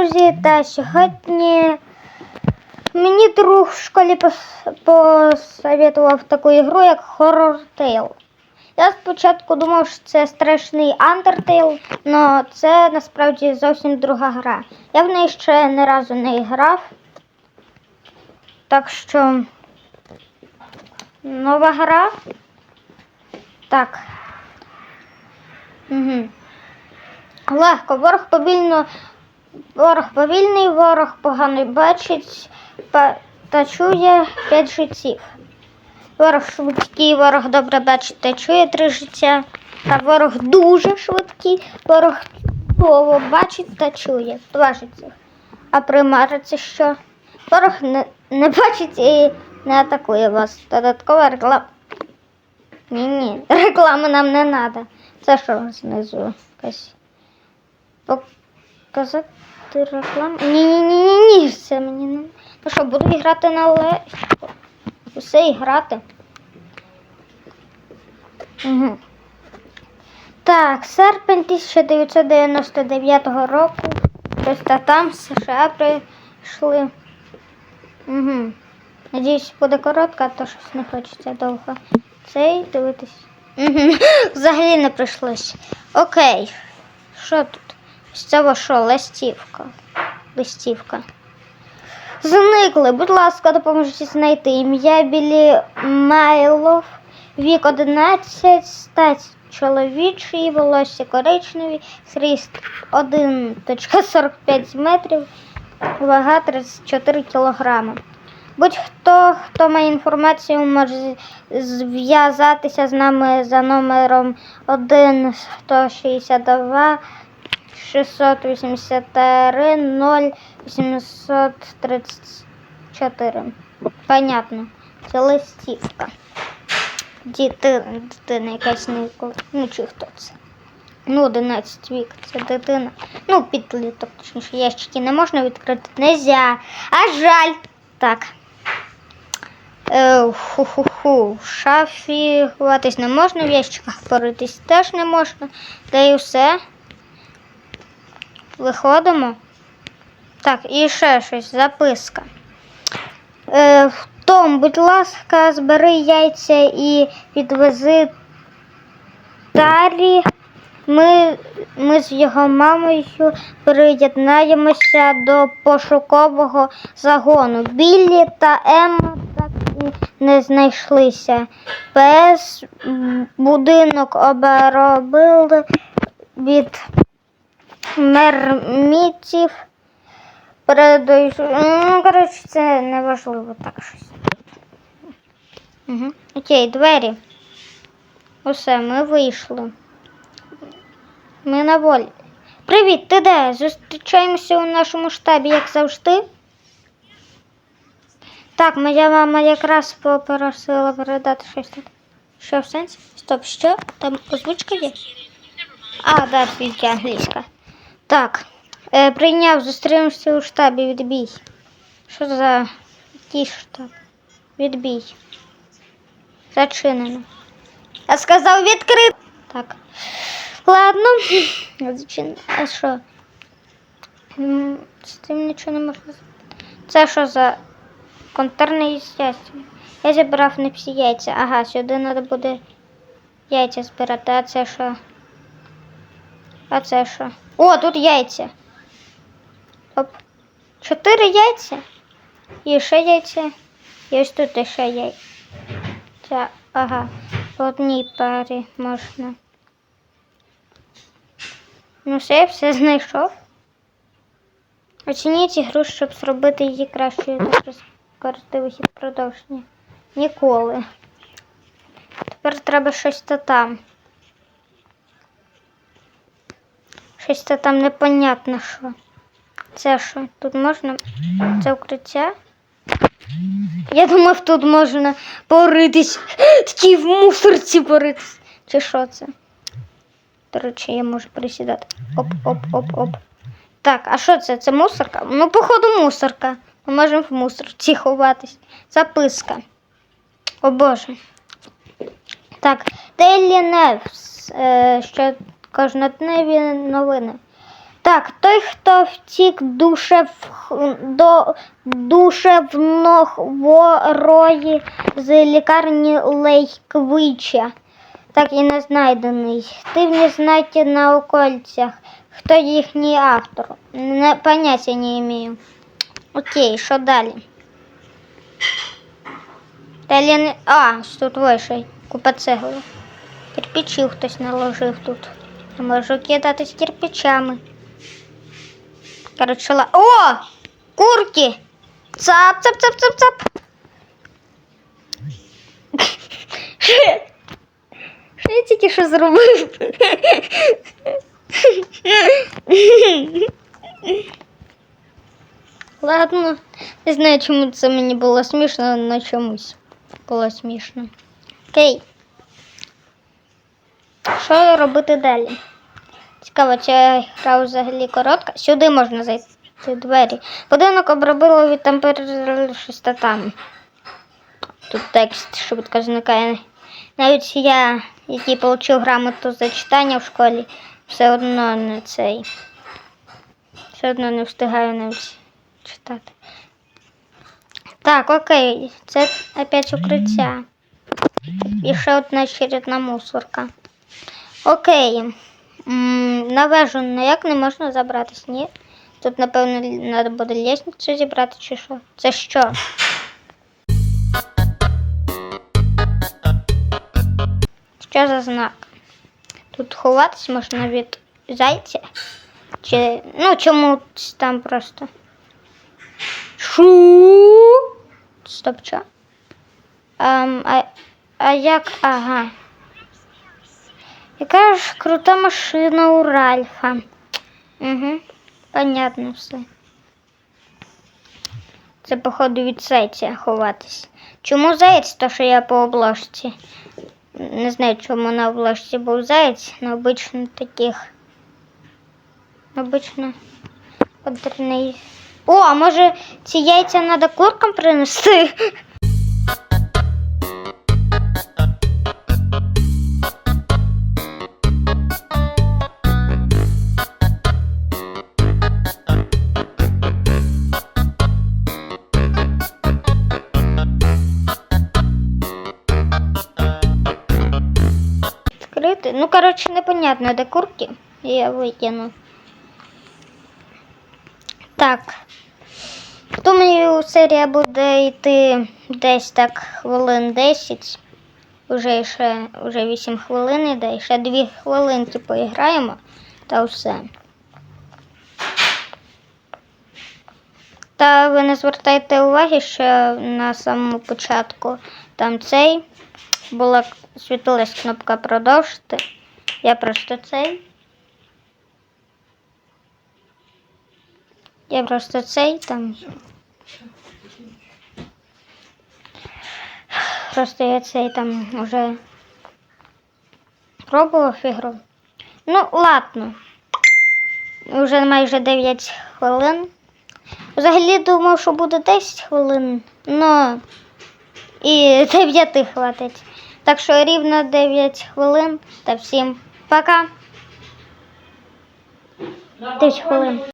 друзі, та сьогодні мені друг в школі посоветував таку ігру, як Horror Tale. Я спочатку думав, що це страшний Undertale, але це насправді зовсім друга гра. Я в неї ще ні разу не грав. Так що нова гра. Так. Угу. Легко, ворог повільно, ворог повільний, ворог погано бачить та чує п'ять життів. Ворог швидкий, ворог добре бачить та чує три життя. Та ворог дуже швидкий, ворог чудово бачить та чує два життя. А примара це що? Ворог не, не бачить і не атакує вас. Додаткова реклама. Ні, ні, реклами нам не треба. Це що знизу якась. Показати рекламу? Ні, ні, ні, ні, ні, це мені не. Ну що, буду грати на легко. Усе і грати. Угу. Так, серпень 1999 року. Та там США прийшли. Угу. Надіюсь, буде коротка, а то щось не хочеться довго. Цей дивитись. Угу. Взагалі не прийшлось. Окей. Що тут? З цього що? Листівка. Листівка. Зникли, будь ласка, допоможіть знайти ім'я Білі Майлов, вік 11, стать чоловічий, волосся коричневі, зріст 1,45 метрів, вага 34 кілограми. Будь-хто, хто має інформацію, може зв'язатися з нами за номером 1 162 683 0 834. Понятно. Це листівка. Дитина якась не ну чи хто це? Ну, 11 вік, це дитина. Ну, підліток, точніше, ящики не можна відкрити. Нельзя. А жаль. Так. Е, ху-ху-ху. В шафі ховатись не можна, в ящиках поритись теж не можна. Та й все. Виходимо. Так, і ще щось, записка. Е, Том, будь ласка, збери яйця і відвези Тарі. Ми, ми з його мамою приєднаємося до пошукового загону. Біллі та Емма так і не знайшлися. М, будинок обробили від мермітів. Передаю. Ну, коротше, це неважливо так щось. Угу. Окей, двері. Усе, ми вийшли. Ми на волі. Привіт, ти де? Зустрічаємося у нашому штабі, як завжди. Так, моя мама якраз попросила передати щось тут. Що в сенсі? Стоп, що? Там озвучка є? А, да, англійська. Так. Е, прийняв, зустрінемося у штабі, відбій. Що за який штаб? Відбій. Зачинено. Я сказав відкрити. Так. Ладно. А що? З цим нічого не можна. зробити. Це що за контерне яйця? Я зібрав не всі яйця. Ага, сюди треба буде яйця збирати. А це що? А це що? О, тут яйця. Оп. Чотири яйця. І ще яйця. І ось тут ще яйця. Ага. По одній парі можна. Ну все, я все знайшов. Оцініть ігру, щоб зробити її кращою та прискорити вихід продовження. Ніколи. Тепер треба щось то там. Щось то там непонятно що. Це що? Тут можна. Це укриття? Я думав, тут можна поритись. Такі в мусорці поритись. Чи що це? До речі, я можу присідати. Оп, оп, оп, оп. Так, а що це? Це мусорка? Ну, походу, мусорка. Ми можемо в мусорці ховатись. Записка. О Боже. Так, Daily. Е, що кожнодневі новини. Так, той, хто втік душе в, до душевнохворої з лікарні Лейквича, так і не знайдений. Дивні знаки на окольцях. Хто їхній автор? Не, поняття не имею. Окей, що далі? Далі не... А, тут вийшов. Купа цегли. Кирпичів хтось наложив тут. Можу кидатись кирпичами. Короче, ла... О! Курки! Цап, цап, цап, цап, цап. Що я- Що я тільки що зробив? Ладно, не знаю, чому це мені було смішно, але чомусь було смішно. Окей. Що робити далі? Цікаво, ця гра взагалі коротка. Сюди можна зайти двері. Будинок обробило від температури там. Тут текст швидко зникає. Навіть я, який отримав грамоту за читання в школі, все одно не цей. Все одно не встигаю навіть читати. Так, окей, це опять укриття. І ще одна очередна мусорка. Окей. На вежу ніяк не можна забратись, ні? Тут, напевно, треба буде лісницю зібрати чи що? Це що? Що за знак? Тут ховатись можна від зайця? Чи. Ну, чомусь там просто. Шу? Стоп, що? Ем, а, а як. Ага. Яка ж крута машина у Ральфа. Угу. Понятно все. Це, походу, від зайця ховатись. Чому заєць? То, що я по обложці. Не знаю, чому на обложці був заєць, але обично таких. Обично одерний. О, а може ці яйця треба куркам принести? Відкрити. Ну, коротше, непонятно, де курки. Я викину. Так. Думаю, серія буде йти десь так хвилин 10. Уже ще вже 8 хвилин іде. Ще 2 хвилинки поіграємо та все. Та ви не звертайте уваги, що на самому початку там цей була світилась кнопка продовжити. Я просто цей. Я просто цей там. Просто я цей там уже пробував ігру. Ну, ладно. Вже майже 9 хвилин. Взагалі думав, що буде 10 хвилин, но і 9 хватить. Так що рівно 9 хвилин та всім пока. 10 хвилин.